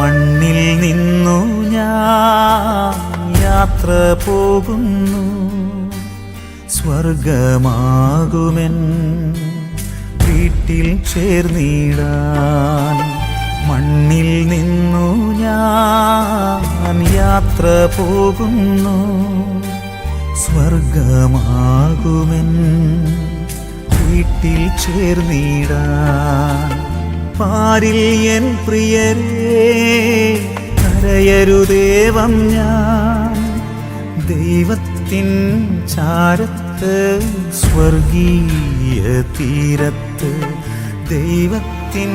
മണ്ണിൽ നിന്നു ഞാൻ യാത്ര പോകുന്നു. സ്വർഗമാകുമെൻ വീട്ടിൽ ചേർന്നിടാൻ മണ്ണിൽ നിന്നു ഞാൻ യാത്ര പോകുന്നു. സ്വർഗമാകുമെൻ വീട്ടിൽ ചേർന്നിടാൻ പാരിൽ എൻ പ്രിയരേ കരയരുദേവം ഞാൻ. ദൈവത്തിൻ ചാരത്ത് സ്വർഗീയ തീരത്ത്. ദൈവത്തിൻ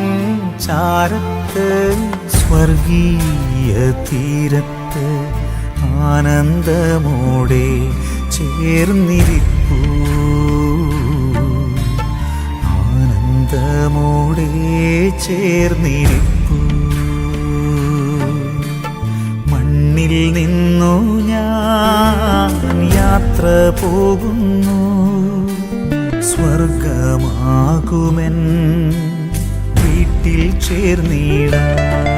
ചാരത്ത് സ്വർഗീയ തീരത്ത്. ആനന്ദമോടെ ചേർന്നിരിപ്പൂ ആനന്ദമോടെ ചേർന്നിരിപ്പൂ നിന്നു ഞാൻ യാത്ര പോകുന്നു. സ്വർഗമാകുമെൻ വീട്ടിൽ ചേർന്നിടാൻ